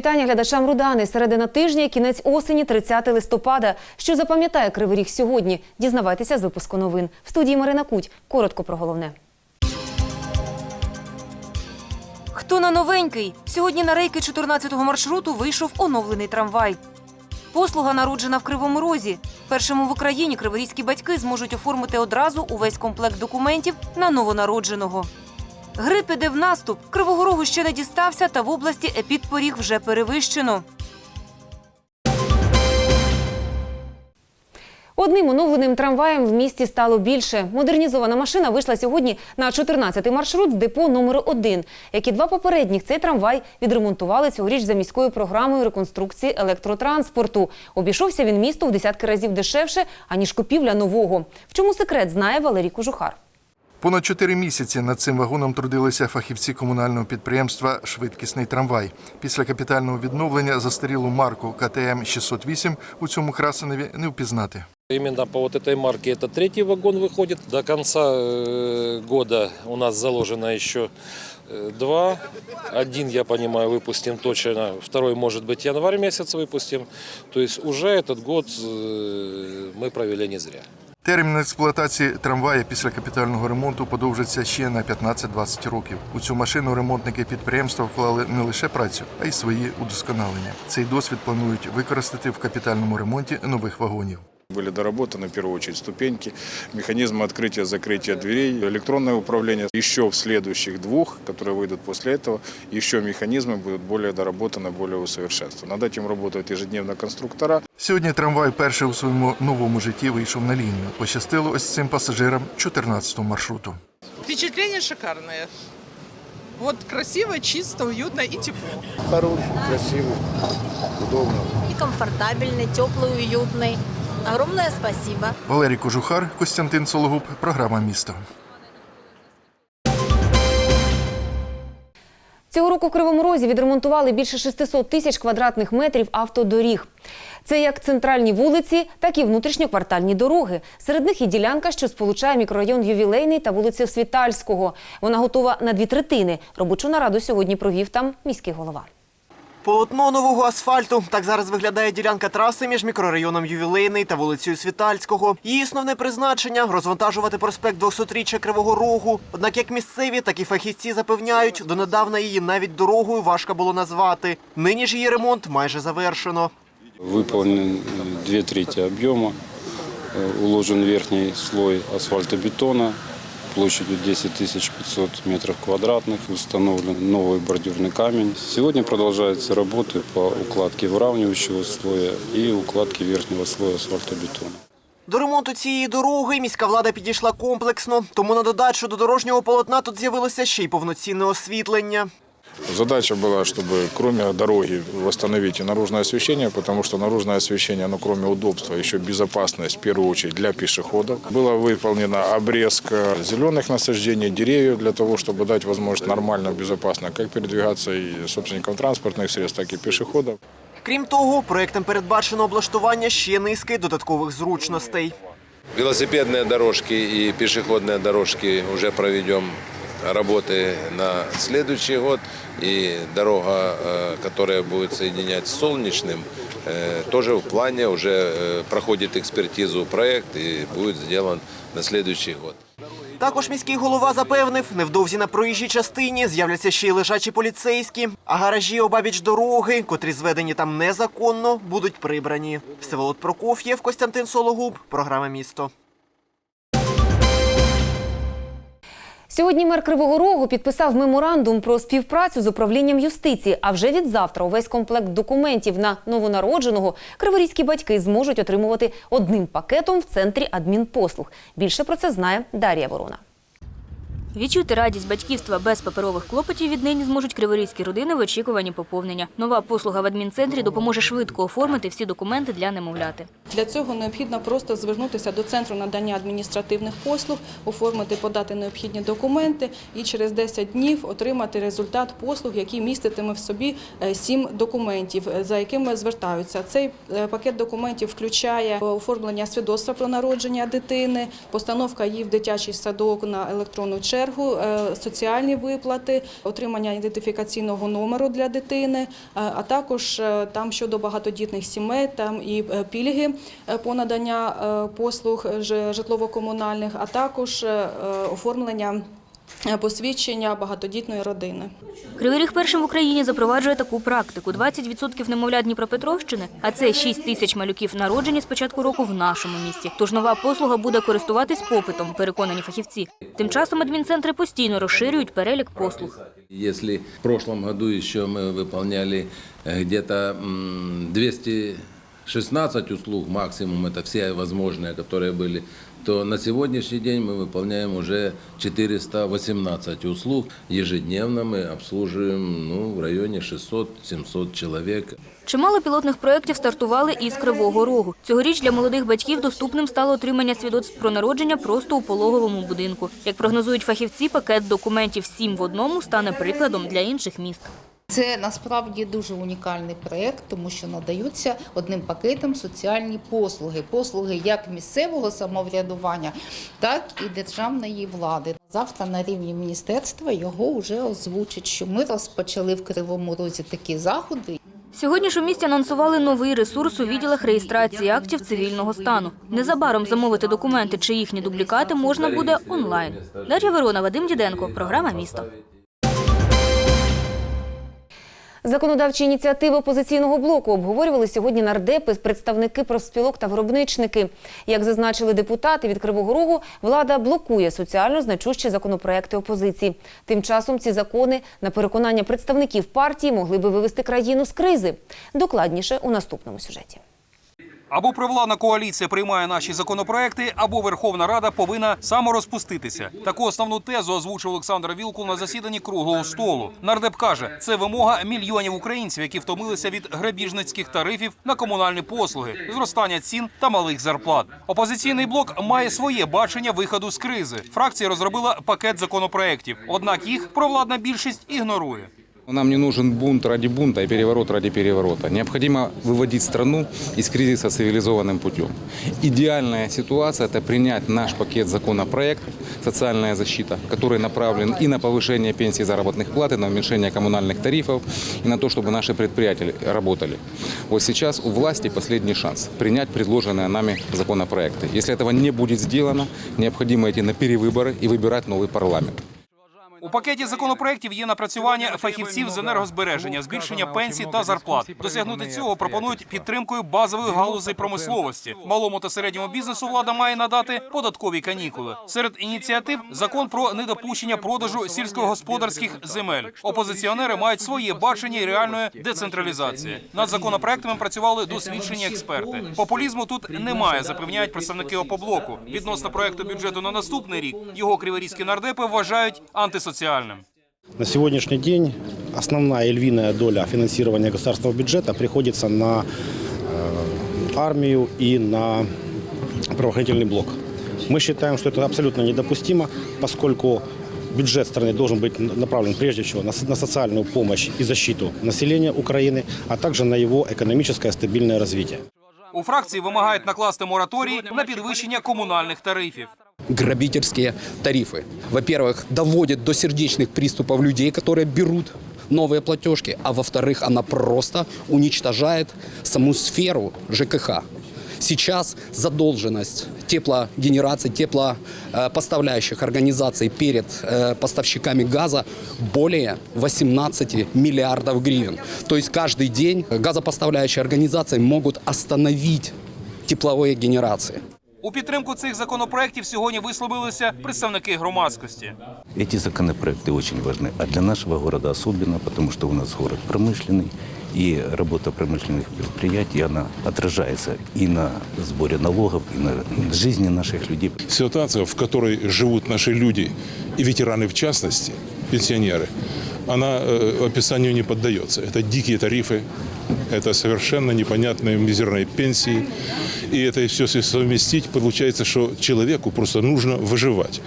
вітання глядачам Рудани. Середина тижня, кінець осені, 30 листопада. Що запам'ятає Кривий Ріг сьогодні? Дізнавайтеся з випуску новин. В студії Марина Куть. Коротко про головне. Хто на новенький? Сьогодні на рейки 14-го маршруту вийшов оновлений трамвай. Послуга народжена в Кривому Розі. Першому в Україні криворізькі батьки зможуть оформити одразу увесь комплект документів на новонародженого. Грип іде в наступ. Кривого Рогу ще не дістався, та в області епідпоріг вже перевищено. Одним оновленим трамваєм в місті стало більше. Модернізована машина вийшла сьогодні на 14-й маршрут з депо номер 1 Як і два попередніх, цей трамвай відремонтували цьогоріч за міською програмою реконструкції електротранспорту. Обійшовся він місту в десятки разів дешевше, аніж купівля нового. В чому секрет, знає Валерій Кожухар. Понад чотири місяці над цим вагоном трудилися фахівці комунального підприємства Швидкісний трамвай. Після капітального відновлення застарілу марку КТМ 608 у цьому красеневі не впізнати. Именно по вот этой марке это третий вагон выходит. До конца э, года у нас заложено еще э, два. Один, я понимаю, выпустим точно, второй, может быть, январь месяц выпустим. То есть уже этот год э, мы провели не зря. Термін експлуатації трамвая після капітального ремонту подовжиться ще на 15-20 років. У цю машину ремонтники підприємства вклали не лише працю, а й свої удосконалення. Цей досвід планують використати в капітальному ремонті нових вагонів. Были доработаны в первую очередь ступеньки, механизмы открытия-закрытия дверей, электронное управление. Еще в следующих двух, которые выйдут после этого, еще механизмы будут более доработаны, более усовершенствованы. Над этим работают ежедневно конструктора. Сьогодні трамвай перший у своєму новому житті вийшов на лінію. Пощастило ось цим пасажирам 14-го маршруту. Впечатление шикарное. Вот красиво, чисто, уютно и тепло. Хороший, красивый, удобно. и комфортабельный, теплый, уютный. Огромное спасибо. Валерій Кожухар, Костянтин Сологуб, програма Місто. Цього року в Кривому Розі відремонтували більше 600 тисяч квадратних метрів автодоріг. Це як центральні вулиці, так і внутрішньоквартальні дороги. Серед них і ділянка, що сполучає мікрорайон Ювілейний та вулицю Світальського. Вона готова на дві третини. Робочу нараду сьогодні провів там міський голова. Полотно нового асфальту. Так зараз виглядає ділянка траси між мікрорайоном Ювілейний та вулицею Світальського. Її основне призначення розвантажувати проспект 200-річчя Кривого Рогу. Однак як місцеві, так і фахівці запевняють, донедавна її навіть дорогою важко було назвати. Нині ж її ремонт майже завершено. Выполнен э, две трети объема, э, уложен верхний слой асфальтобетона площадью 10 500 метров квадратных, установлен новый бордюрный камень. Сегодня продолжаются работы по укладке выравнивающего слоя и укладке верхнего слоя асфальтобетона. До ремонту цієї дороги міська влада підійшла комплексно, тому на додачу до дорожнього полотна тут з'явилося ще й повноцінне освітлення. Задача была, чтобы кроме дороги восстановить и наружное освещение, потому что наружное освещение, оно кроме удобства, еще безопасность в первую очередь для пешеходов. Была выполнена обрезка зеленых насаждений, деревьев для того, чтобы дать возможность нормально, безопасно как передвигаться и собственникам транспортных средств, так и пешеходов. Крім того, проектом передбачено облаштування ще низки додаткових зручностей. Велосипедные дорожки и пешеходные дорожки уже проведем работы на следующий год. И дорога, э, которая будет соединять с Солнечным, э, тоже в плане уже э, проходит экспертизу проект и будет сделан на следующий год. Також міський голова запевнив, невдовзі на проїжджій частині з'являться ще й лежачі поліцейські, а гаражі обабіч дороги, котрі зведені там незаконно, будуть прибрані. Всеволод Прокоф'єв, Костянтин Сологуб, програма Місто. Сьогодні мер Кривого Рогу підписав меморандум про співпрацю з управлінням юстиції. А вже від завтра увесь комплект документів на новонародженого криворізькі батьки зможуть отримувати одним пакетом в центрі адмінпослуг. Більше про це знає Дар'я Ворона. Відчути радість батьківства без паперових клопотів віднині зможуть криворізькі родини в очікуванні поповнення. Нова послуга в адмінцентрі допоможе швидко оформити всі документи для немовляти. Для цього необхідно просто звернутися до центру надання адміністративних послуг, оформити, подати необхідні документи і через 10 днів отримати результат послуг, який міститиме в собі е, сім документів, е, за якими звертаються. Цей е, пакет документів включає оформлення свідоцтва про народження дитини, постановка її в дитячий садок на електронну чергу, чергу е, соціальні виплати, отримання ідентифікаційного номеру для дитини, е, а також е, там щодо багатодітних сімей, там і пільги по надання послуг житлово-комунальних, а також оформлення посвідчення багатодітної родини. Кривий Ріг першим в Україні запроваджує таку практику. 20% немовлят Дніпропетровщини, а це 6 тисяч малюків народжені з початку року в нашому місті. Тож нова послуга буде користуватись попитом, переконані фахівці. Тим часом адмінцентри постійно розширюють перелік послуг. Если в прошлом году еще мы выполняли э, где-то м, 216 услуг, максимум это все возможные, которые были, то на сегодняшний день мы выполняем уже 418 услуг. Ежедневно мы обслуживаем ну, в районе 600-700 человек. Чимало пілотних проєктів стартували із Кривого Рогу. Цьогоріч для молодих батьків доступним стало отримання свідоцтв про народження просто у пологовому будинку. Як прогнозують фахівці, пакет документів «Сім в одному» стане прикладом для інших міст. Це насправді дуже унікальний проєкт, тому що надаються одним пакетом соціальні послуги. Послуги як місцевого самоврядування, так і державної влади. Завтра на рівні міністерства його вже озвучать, що ми розпочали в Кривому Розі такі заходи. Сьогодні ж у місті анонсували новий ресурс у відділах реєстрації актів цивільного стану. Незабаром замовити документи чи їхні дублікати можна буде онлайн. Дар'я Верона, Вадим Діденко, програма «Місто». Законодавчі ініціативи опозиційного блоку обговорювали сьогодні нардепи, представники профспілок та виробничники. Як зазначили депутати від Кривого Рогу, влада блокує соціально значущі законопроекти опозиції. Тим часом ці закони, на переконання представників партії, могли би вивести країну з кризи. Докладніше у наступному сюжеті. Або провладна коаліція приймає наші законопроекти, або Верховна Рада повинна саморозпуститися. Таку основну тезу озвучив Олександр Вілкул на засіданні круглого столу. Нардеп каже, це вимога мільйонів українців, які втомилися від грабіжницьких тарифів на комунальні послуги, зростання цін та малих зарплат. Опозиційний блок має своє бачення виходу з кризи. Фракція розробила пакет законопроєктів, однак їх провладна більшість ігнорує. Нам не нужен бунт ради бунта и переворот ради переворота. Необходимо выводить страну из кризиса цивилизованным путем. Идеальная ситуация – это принять наш пакет законопроектов «Социальная защита», который направлен и на повышение пенсий заработных плат, и на уменьшение коммунальных тарифов, и на то, чтобы наши предприятия работали. Вот сейчас у власти последний шанс принять предложенные нами законопроекты. Если этого не будет сделано, необходимо идти на перевыборы и выбирать новый парламент. У пакеті законопроєктів є напрацювання фахівців з енергозбереження, збільшення пенсій та зарплат. Досягнути цього пропонують підтримкою базових галузей промисловості. Малому та середньому бізнесу влада має надати податкові канікули. Серед ініціатив закон про недопущення продажу сільськогосподарських земель. Опозиціонери мають своє бачення і реальної децентралізації. Над законопроектами працювали досвідчені експерти. Популізму тут немає, запевняють представники опоблоку. Відносно проекту бюджету на наступний рік його криворізькі нардепи вважають антисоціальним На сегодняшний день основная и львиная доля финансирования государственного бюджета приходится на э, армию и на правоохранительный блок. Мы считаем, что это абсолютно недопустимо, поскольку бюджет страны должен быть направлен прежде всего на, со- на социальную помощь и защиту населения Украины, а также на его экономическое стабильное развитие. У фракції вимагають накласти мораторій на підвищення комунальних тарифів. Грабительские тарифы. Во-первых, доводит до сердечных приступов людей, которые берут новые платежки, а во-вторых, она просто уничтожает саму сферу ЖКХ. Сейчас задолженность теплогенерации, теплопоставляющих организаций перед э, поставщиками газа более 18 миллиардов гривен. То есть каждый день газопоставляющие организации могут остановить тепловые генерации. У підтримку цих законопроєктів сьогодні висловилися представники громадськості. Эти законопроекты очень важны, а для нашего города особенно, потому что у нас город промышленный, и работа промышленных предприятий, она отражается и на сборе налогов, и на жизни наших людей. Ситуация, в которой живут наши люди, и ветераны в частности, пенсионеры, она э, описанию не поддается. Это дикие тарифы, это совершенно непонятные мизерные пенсии. И это все совместить, получается, что человеку просто нужно выживать.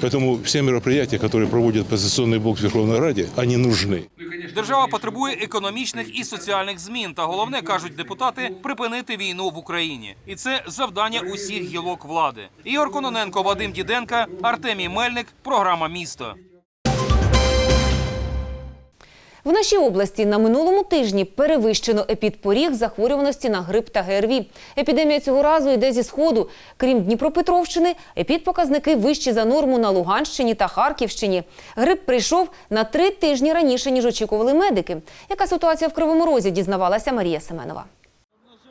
Поэтому все мероприятия, которые проводит оппозиционный блок в Верховной Раде, они нужны. Держава потребує економічних і соціальних змін. Та головне кажуть депутати припинити війну в Україні. І це завдання усіх гілок влади. Ігор Кононенко, Вадим Діденка, Артемій Мельник. Програма місто. В нашій області на минулому тижні перевищено епідпоріг захворюваності на грип та ГРВІ. Епідемія цього разу йде зі сходу. Крім Дніпропетровщини, епідпоказники вищі за норму на Луганщині та Харківщині. Грип прийшов на три тижні раніше, ніж очікували медики. Яка ситуація в Кривому Розі, дізнавалася Марія Семенова.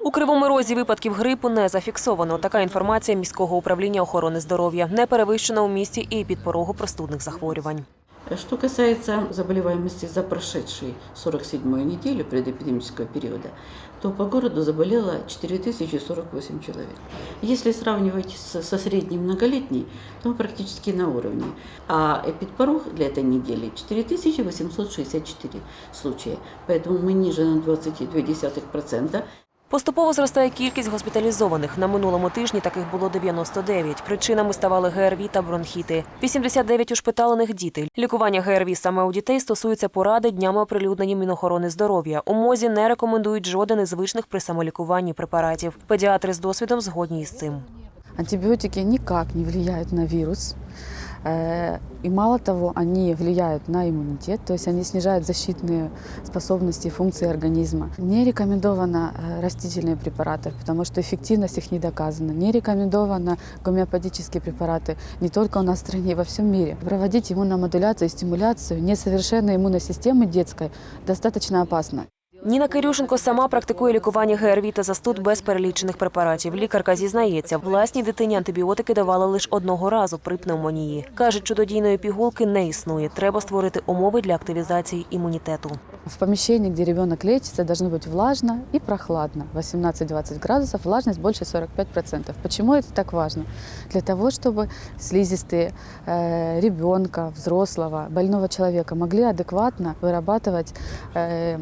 У Кривому Розі випадків грипу не зафіксовано. Така інформація міського управління охорони здоров'я. Не перевищена у місті і підпорогу простудних захворювань. Что касается заболеваемости за прошедшей 47-ю неделю предэпидемического периода, то по городу заболело 4048 человек. Если сравнивать со средней многолетней, то практически на уровне. А эпидпорог для этой недели 4864 случая. Поэтому мы ниже на 22%. Поступово зростає кількість госпіталізованих. На минулому тижні таких було 99. Причинами ставали ГРВІ та бронхіти. 89 ушпиталених діти. Лікування ГРВІ саме у дітей стосується поради днями оприлюднені Мінохорони здоров'я. У МОЗі не рекомендують жоден із звичних при самолікуванні препаратів. Педіатри з досвідом згодні із цим. Антибиотики никак не влияют на вирус. Э, И мало того, они влияют на иммунитет, то есть они снижают защитные способности и функции организма. Не рекомендовано э, растительные препараты, потому что эффективность их не доказана. Не рекомендовано гомеопатические препараты не только у нас в стране, и во всем мире. Проводить иммуномодуляцию и стимуляцию несовершенной иммунной системы детской достаточно опасно. Ніна Кирюшенко сама практикує лікування ГРВІ та застуд без перелічених препаратів. Лікарка зізнається, власній дитині антибіотики давали лише одного разу при пневмонії. Каже, чудодійної пігулки не існує. Треба створити умови для активізації імунітету. В помещении, где ребенок лечится, должно быть влажно и прохладно. 18-20 градусов, влажность больше 45%. Почему это так важно? Для того, чтобы слизистые э, ребенка, взрослого, больного человека могли адекватно вырабатывать э,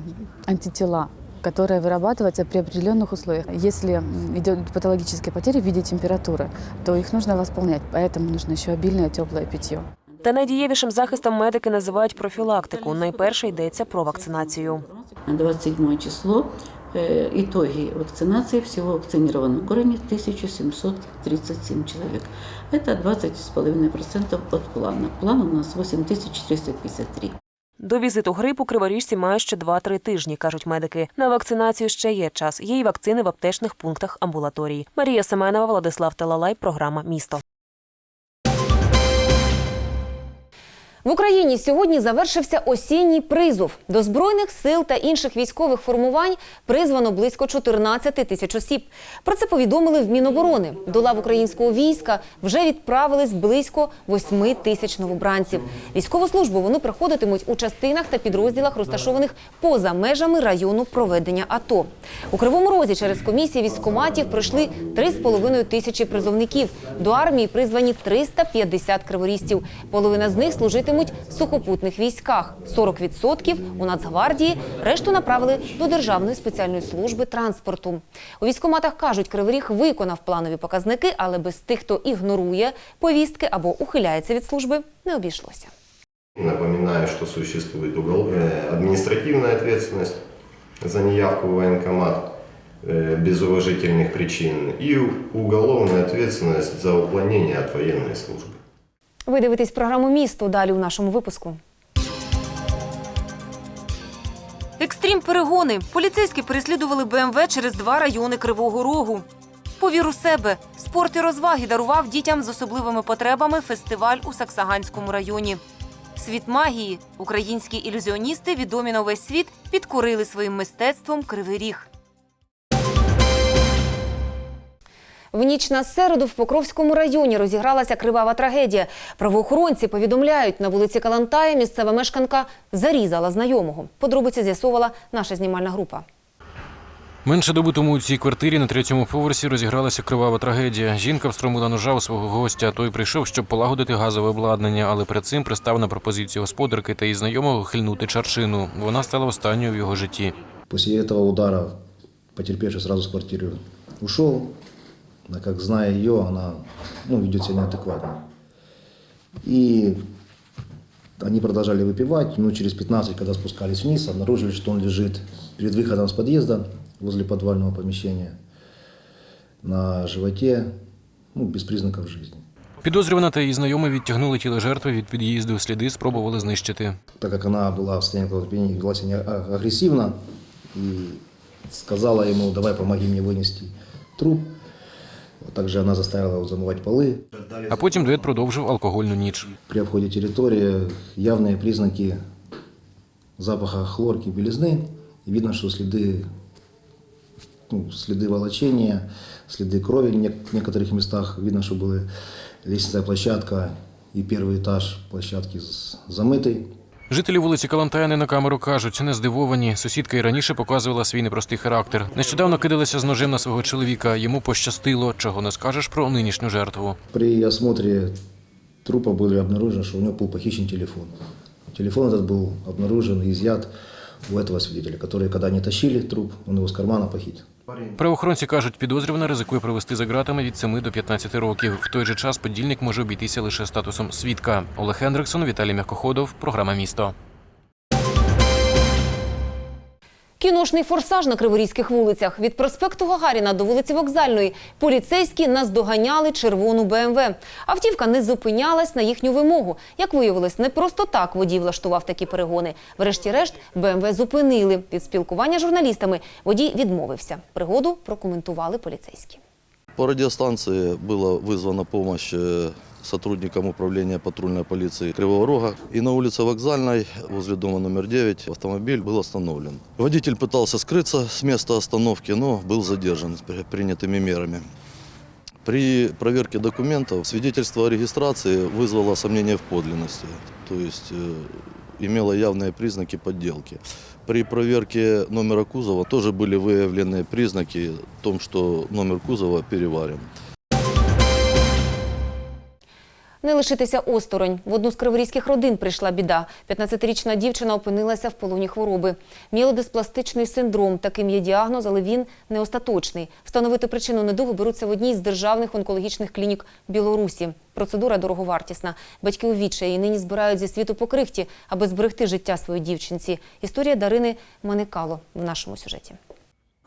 антитела которые вырабатываются при определенных условиях. Если м, идет патологические потери в виде температуры, то их нужно восполнять. Поэтому нужно еще обильное теплое питье. Та найдієвішим захистом медики називають профілактику. Найперше йдеться про вакцинацію. На 27 число э, итоги вакцинации всего вакцинировано в городе 1737 человек. Это 20,5% от плана. План у нас 8453. До візиту грипу криворіжці мають ще 2-3 тижні, кажуть медики. На вакцинацію ще є час. Є й вакцини в аптечних пунктах амбулаторії. Марія Семенова, Владислав Талалай, програма Місто. В Україні сьогодні завершився осінній призов. До збройних сил та інших військових формувань призвано близько 14 тисяч осіб. Про це повідомили в Міноборони. До лав українського війська вже відправились близько 8 тисяч новобранців. Військову службу вони проходитимуть у частинах та підрозділах, розташованих поза межами району проведення АТО. У Кривому Розі через комісії військкоматів пройшли 3,5 тисячі призовників. До армії призвані 350 криворізців. Половина з них служитимуть в сухопутних військах, 40% – у Нацгвардії, решту направили до Державної спеціальної служби транспорту. У військкоматах кажуть, Кривий Ріг виконав планові показники, але без тих, хто ігнорує повістки або ухиляється від служби, не обійшлося. Напоминаю, что существует угол- э, административная ответственность за неявку в военкомат э, без уважительных причин и уголовная ответственность за уклонение от военной службы. Ви дивитесь програму Місто далі у нашому випуску. Екстрім перегони. Поліцейські переслідували БМВ через два райони Кривого Рогу. Повір у себе. Спорт і розваги дарував дітям з особливими потребами фестиваль у Саксаганському районі. Світ магії. Українські ілюзіоністи, відомі на весь світ, підкорили своїм мистецтвом Кривий Ріг. В ніч на середу в Покровському районі розігралася кривава трагедія. Правоохоронці повідомляють, на вулиці Калантая місцева мешканка зарізала знайомого. Подробиці з'ясовувала наша знімальна група. Менше доби тому у цій квартирі на третьому поверсі розігралася кривава трагедія. Жінка встромила ножа у свого гостя. Той прийшов, щоб полагодити газове обладнання, але перед цим пристав на пропозицію господарки та її знайомого хильнути чаршину. Вона стала останньою в його житті. После этого удара потерпевший сразу с квартиры ушел. А как зная ее, она ну, ведет себя неадекватно. И Они продолжали выпивать, но через 15, когда спускались вниз, обнаружили, что он лежит перед выходом с подъезда возле подвального помещения на животе, ну, без признаков жизни. Підозрювана та її знайомий відтягнули тіло жертви від під'їзду. Сліди спробували знищити. Так как она была в состоянии какого-то опьянения, вела себя а- агрессивно и сказала ему, давай помоги мне вынести труп. Вот Также она заставила его замывать полы. А потім дует продовжив алкогольну ніч. При обходе территории явные признаки запаха хлорки и белизны. И видно, что следы, ну, следы волочения, следы крови в нек- в некоторых местах. Видно, что была лестничная площадка и первый этаж площадки с- замытый. Жителі вулиці Калантаяни на камеру кажуть, не здивовані. Сусідка і раніше показувала свій непростий характер. Нещодавно кидалася з ножем на свого чоловіка. Йому пощастило, чого не скажеш про нинішню жертву. При осмотре трупа были обнаружено, что у него был похищен телефон. Телефон этот был обнаружен и изъят у этого свидетеля, который, когда они тащили труп, он его с кармана похитил. Правоохоронці кажуть, підозрювана ризикує провести за ґратами від 7 до 15 років. В той же час подільник може обійтися лише статусом свідка. Олег Хендриксон, Віталій Мягкоходов, програма Місто. Кіношний форсаж на криворізьких вулицях. Від проспекту Гагаріна до вулиці Вокзальної поліцейські наздоганяли червону БМВ. Автівка не зупинялась на їхню вимогу. Як виявилось, не просто так водій влаштував такі перегони. Врешті-решт БМВ зупинили. Від спілкування з журналістами водій відмовився. Пригоду прокоментували поліцейські. По радиостанции была вызвана помощь сотрудникам управления патрульной полиции Кривого Рога. И на улице Вокзальной, возле дома номер 9, автомобиль был остановлен. Водитель пытался скрыться с места остановки, но был задержан при- принятыми мерами. При проверке документов свидетельство о регистрации вызвало сомнение в подлинности, то есть э, имело явные признаки подделки. При проверке номера кузова тоже были выявлены признаки о том, что номер кузова переварен. Не лишитися осторонь. В одну з криворізьких родин прийшла біда. 15-річна дівчина опинилася в полоні хвороби. Мілодиспластичний синдром. Таким є діагноз, але він не остаточний. Встановити причину недугу беруться в одній з державних онкологічних клінік Білорусі. Процедура дороговартісна. Батьки у відчаї нині збирають зі світу по крихті, аби зберегти життя своїй дівчинці. Історія Дарини Маникало в нашому сюжеті.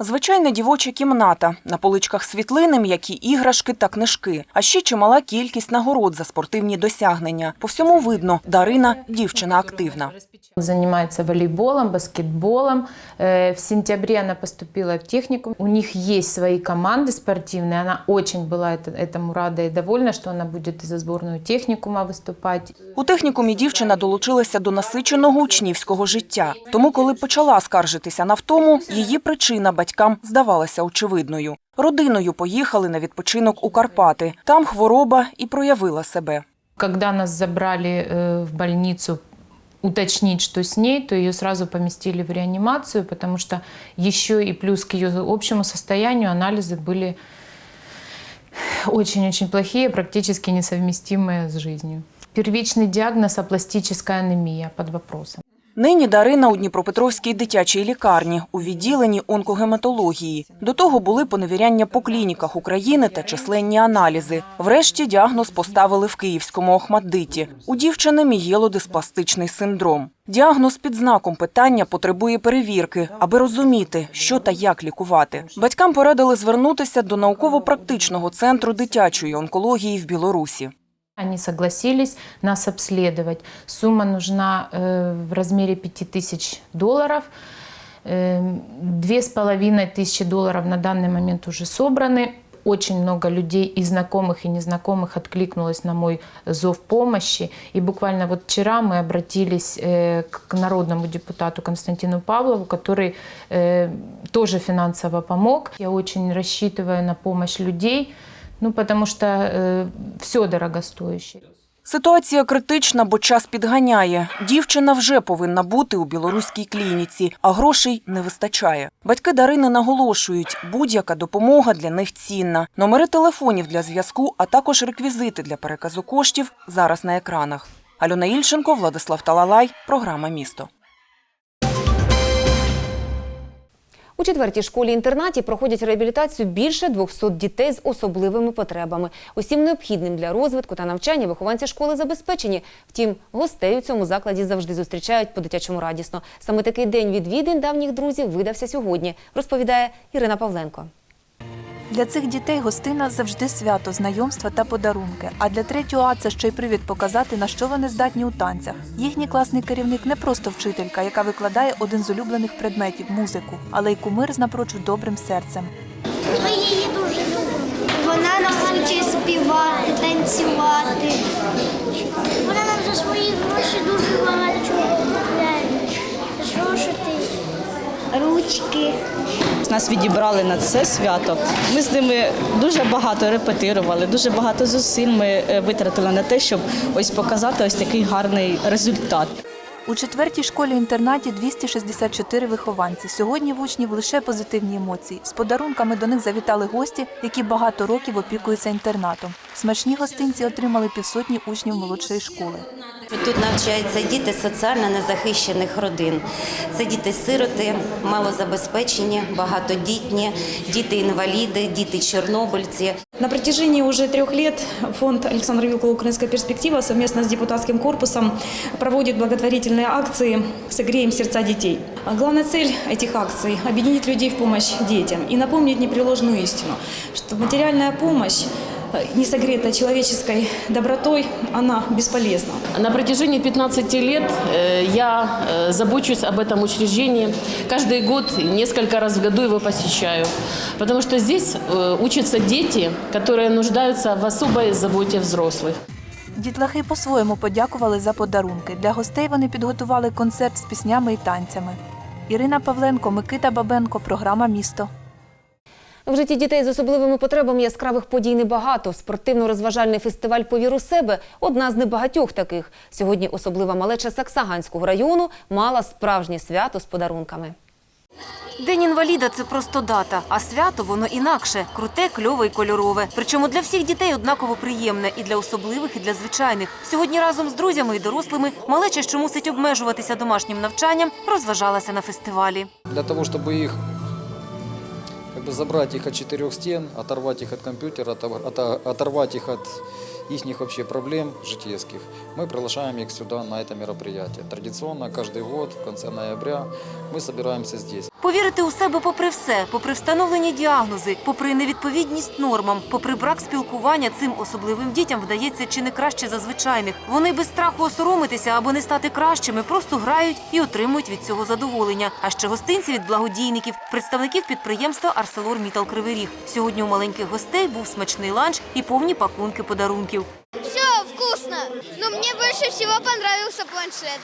Звичайна дівоча кімната. На поличках світлини, м'які іграшки та книжки. А ще чимала кількість нагород за спортивні досягнення. По всьому видно, Дарина – дівчина активна. Занимается волейболом, баскетболом. Э, В сентябре она поступила в техникум. У них есть свои команды спортивные. Она очень была это- этому рада и довольна, что она будет и за сборную техникума выступать. У технікумі дівчина долучилася до насиченого учнівського життя. Тому, коли почала скаржитися на втому, її причина батькам здавалася очевидною. Родиною поїхали на відпочинок у Карпати. Там хвороба і проявила себе. Когда нас забрали э, в больницу уточнить, что с ней, то ее сразу поместили в реанимацию, потому что еще и плюс к ее общему состоянию анализы были очень-очень плохие, практически несовместимые с жизнью. Первичный диагноз – апластическая анемия под вопросом. Нині Дарина у Дніпропетровській дитячій лікарні у відділенні онкогематології. До того були поневіряння по клініках України та численні аналізи. Врешті діагноз поставили в Київському Охмаддиті. У дівчини мієлодиспластичний синдром. Діагноз під знаком питання потребує перевірки, аби розуміти, що та як лікувати. Батькам порадили звернутися до науково-практичного центру дитячої онкології в Білорусі. Они согласились нас обследовать. Сумма нужна э, в размере 5000 долларов. Э, Две с половиной тысячи долларов на данный момент уже собраны. Очень много людей и знакомых, и незнакомых откликнулось на мой зов помощи. И буквально вот вчера мы обратились э, к народному депутату Константину Павлову, который э, тоже финансово помог. Я очень рассчитываю на помощь людей, ну, потому что э, все дорогостоящее. Ситуація критична, бо час підганяє. Дівчина вже повинна бути у білоруській клініці, а грошей не вистачає. Батьки Дарини наголошують, будь-яка допомога для них цінна. Номери телефонів для зв'язку, а також реквізити для переказу коштів зараз на екранах. Альона Ільченко, Владислав Талалай, програма Місто. У четвертій школі-інтернаті проходять реабілітацію більше 200 дітей з особливими потребами. Усім необхідним для розвитку та навчання вихованці школи забезпечені. Втім, гостей у цьому закладі завжди зустрічають по-дитячому радісно. Саме такий день відвідин давніх друзів видався сьогодні, розповідає Ірина Павленко. Для цих дітей гостина завжди свято, знайомства та подарунки. А для третього А це ще й привід показати, на що вони здатні у танцях. Їхній класний керівник не просто вчителька, яка викладає один з улюблених предметів музику, але й кумир з напрочуд добрим серцем. Ми її дуже любимо. Вона нам учить співати, танцювати. Вона нам за свої гроші дуже багато чого купляє. Зошити, ручки. Нас відібрали на це свято. Ми з ними дуже багато репетирували, дуже багато зусиль ми е, витратили на те, щоб ось показати ось такий гарний результат. У четвертій школі-інтернаті 264 вихованці. Сьогодні в учнів лише позитивні емоції. З подарунками до них завітали гості, які багато років опікуються інтернатом. Смачні гостинці отримали півсотні учнів молодшої школи. Тут навчаються діти соціально незахищених родин. Це діти-сироти, малозабезпечені, багатодітні, діти-інваліди, діти-чорнобильці. На протяжении уже трех лет фонд Александра Вилкова «Украинская перспектива» совместно с депутатским корпусом проводит благотворительные акции «Согреем сердца детей». А Главная цель этих акций – объединить людей в помощь детям и напомнить непреложную истину, что материальная помощь э, не согретая человеческой добротой, она бесполезна. На протяжении 15 лет э, я э, забочусь об этом учреждении. Каждый год, несколько раз в году его посещаю. Потому что здесь э, учатся дети, которые нуждаются в особой заботе взрослых. Дітлахи по-своєму подякували за подарунки. Для гостей вони підготували концерт з піснями і танцями. Ірина Павленко, Микита Бабенко, програма Місто. В житті дітей з особливими потребами яскравих подій небагато. Спортивно-розважальний фестиваль «Повір у себе» – одна з небагатьох таких. Сьогодні особлива малеча Саксаганського району мала справжнє свято з подарунками. День інваліда це просто дата, а свято воно інакше круте, кльове і кольорове. Причому для всіх дітей однаково приємне і для особливих, і для звичайних. Сьогодні разом з друзями і дорослими малеча, що мусить обмежуватися домашнім навчанням, розважалася на фестивалі. Для того, чтобы их как бы забрать их от четырех стен, оторвать их от компьютера, отор- ото- оторвать их от их вообще проблем житейских, мы приглашаем их сюда на это мероприятие. Традиционно каждый год в конце ноября мы собираемся здесь. Повірити у себе попри все, попри встановлені діагнози, попри невідповідність нормам, попри брак спілкування цим особливим дітям вдається чи не краще за звичайних. Вони без страху осоромитися або не стати кращими, просто грають і отримують від цього задоволення. А ще гостинці від благодійників, представників підприємства Арселор Мітал Кривий Ріг. Сьогодні у маленьких гостей був смачний ланч і повні пакунки подарунків. Все вкусно. Но мне больше всего понравился планшет.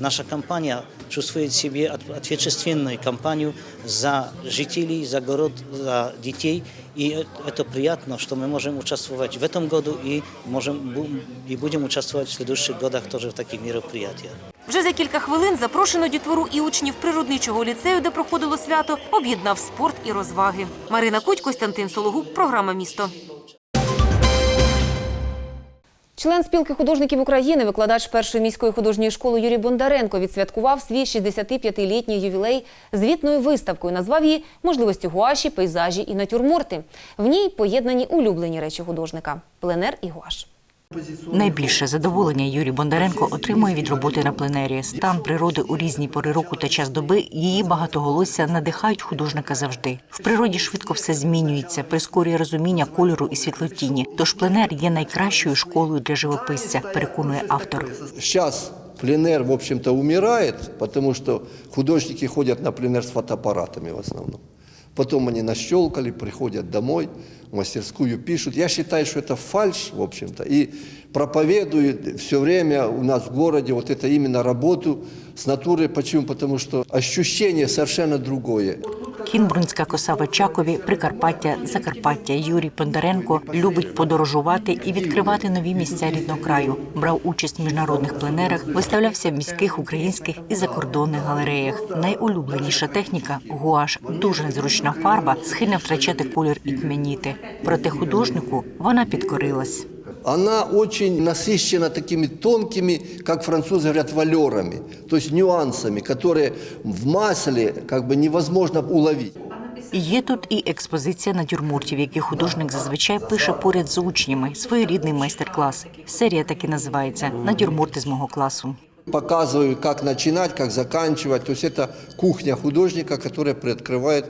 Наша компания чувствует себе от- ответственную компанию за жителей, за город, за детей. И э- это приятно, что мы можем участвовать в этом году и, можем, бу- и будем участвовать в следующих годах тоже в таких мероприятиях. Вже за кілька хвилин запрошено дітвору і учнів природничого ліцею, де проходило свято, об'єднав спорт і розваги. Марина Куть, Костянтин Сологуб, програма Місто. Член спілки художників України, викладач першої міської художньої школи Юрій Бондаренко відсвяткував свій 65-літній ювілей звітною виставкою. Назвав її можливості гуаші, пейзажі і натюрморти. В ній поєднані улюблені речі художника пленер і гуаш. Найбільше задоволення Юрій Бондаренко отримує від роботи на пленері. Стан природи у різні пори року та час доби її багатоголосся надихають художника завжди. В природі швидко все змінюється, прискорює розуміння кольору і світлотіні. Тож пленер є найкращою школою для живописця, переконує автор. Сейчас пленер, в общем-то, умирает, потому что художники ходят на пленер с фотоаппаратами в основном. Потом они нащелкали, приходят домой, мастерскую пишут. Я считаю, что это фальш, в общем-то, и проповедуют все время у нас в городе вот это именно работу с натурой. Почему? Потому что ощущение совершенно другое. Кінбрунська коса в Очакові, Прикарпаття, Закарпаття. Юрій Бондаренко любить подорожувати і відкривати нові місця рідного краю. Брав участь в міжнародних пленерах, виставлявся в міських, українських і закордонних галереях. Найулюбленіша техніка гуаш, дуже незручна фарба, схильна втрачати колір і тьмяніти. Проте художнику вона підкорилась она очень насыщена такими тонкими, как французы говорят, валерами, то есть нюансами, которые в масле как бы невозможно уловить. Є тут і експозиція натюрмортів, які художник зазвичай пише поряд з учнями. Своєрідний майстер-клас. Серія так і називається Натюрморти з мого класу. Показываю, как начинать, как заканчивать. То есть это кухня художника, которая приоткрывает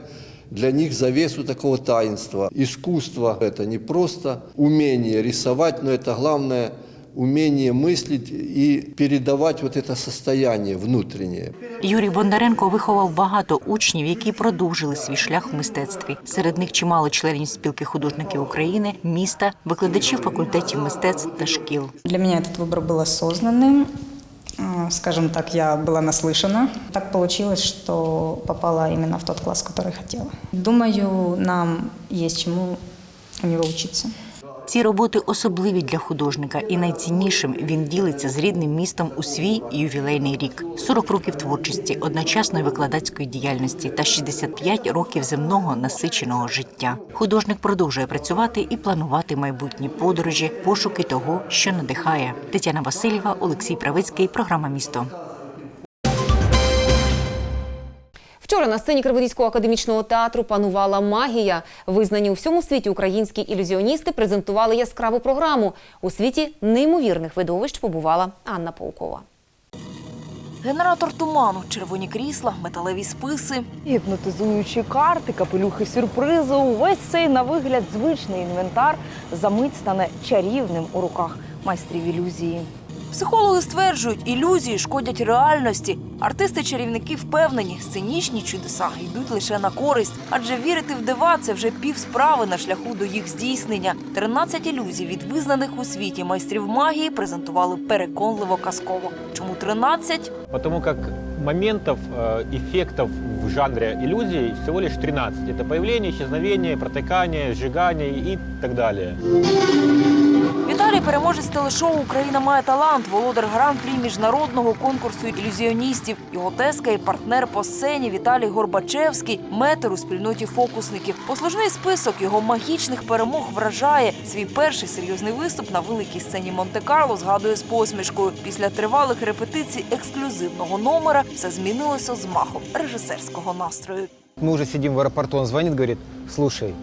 для них завесу такого таинства. Искусство – это не просто умение рисовать, но это главное умение мыслить и передавать вот это состояние внутреннее. Юрій Бондаренко виховав багато учнів, які продовжили свій шлях в мистецтві. Серед них чимало членів спілки художників України, міста, викладачів факультетів мистецтв та шкіл. Для меня этот выбор был осознанным. А, Скажем так, я была наслышана. Так получилось, что попала именно в тот класс, который хотела. Думаю, нам есть чему у него учиться. Ці роботи особливі для художника, і найціннішим він ділиться з рідним містом у свій ювілейний рік: 40 років творчості, одночасної викладацької діяльності та 65 років земного насиченого життя. Художник продовжує працювати і планувати майбутні подорожі, пошуки того, що надихає. Тетяна Васильєва, Олексій Правицький, програма Місто. Вчора на сцені Криворізького академічного театру панувала магія. Визнані у всьому світі українські ілюзіоністи презентували яскраву програму. У світі неймовірних видовищ побувала Анна Паукова. Генератор туману, червоні крісла, металеві списи. Гіпнотизуючі карти, капелюхи сюрпризу. Увесь цей на вигляд звичний інвентар за мить стане чарівним у руках майстрів ілюзії. Психологи стверджують, ілюзії шкодять реальності. Артисти-чарівники впевнені, сценічні чудеса йдуть лише на користь, адже вірити в дива це вже пів справи на шляху до їх здійснення. 13 ілюзій від визнаних у світі майстрів магії презентували переконливо казково. Чому 13? Потому как моментов, э, эффектов в жанре иллюзий всего лишь 13. Это появление, исчезновение, протыкание, сжигание и так далее. Віталій переможець телешоу Україна має талант, володар гран-прі міжнародного конкурсу ілюзіоністів. Його тезка і партнер по сцені Віталій Горбачевський метр у спільноті фокусників. Послужний список його магічних перемог вражає. Свій перший серйозний виступ на великій сцені Монте-Карло згадує з посмішкою. Після тривалих репетицій ексклюзивного номера все змінилося з махом режисерського настрою. Мы уже сидим в аэропорту, он звонит, говорит, слушай,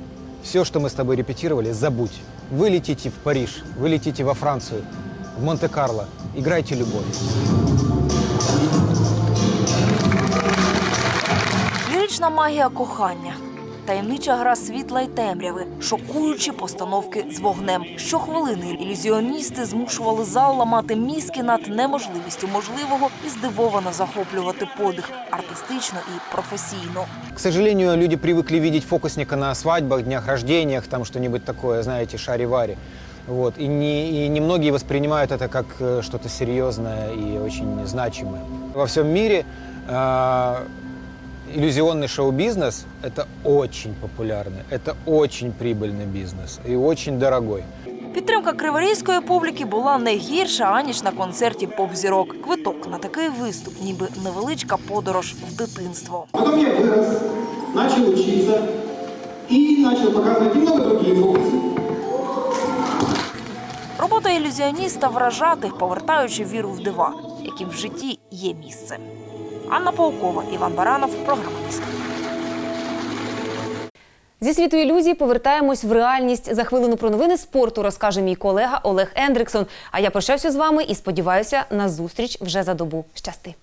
все, что мы с тобой репетировали, забудь. Вы летите в Париж, вы летите во Францию, в Монте-Карло, играйте любовь. Лірична магія кохання. Таємнича гра світла й темряви, шокуючі постановки з вогнем. Щохвилини ілюзіоністи змушували зал ламати мізки над неможливістю можливого і здивовано захоплювати подих артистично і професійно. К сожалению, люди привыкли видеть фокусника на свадьбах, днях рождениях, там что-нибудь такое, знаете, шари-вари. Вот. И, не, и немногие воспринимают это как э, что-то серьезное и очень значимое. Во всем мире э, иллюзионный шоу-бизнес – это очень популярный, это очень прибыльный бизнес и очень дорогой. Підтримка криворізької публіки була не гірша аніж на концерті поп-зірок. Квиток на такий виступ, ніби невеличка подорож в дитинство. Потом я вырос, начал учиться и начал показывать немного другие фокусы. Робота ілюзіоніста вражати, повертаючи віру в дива, яким в житті є місце. Анна Паукова, Іван Баранов, програма міста. Зі світу ілюзій повертаємось в реальність. За хвилину про новини спорту розкаже мій колега Олег Ендриксон. А я прощаюся з вами і сподіваюся на зустріч вже за добу. Щасти.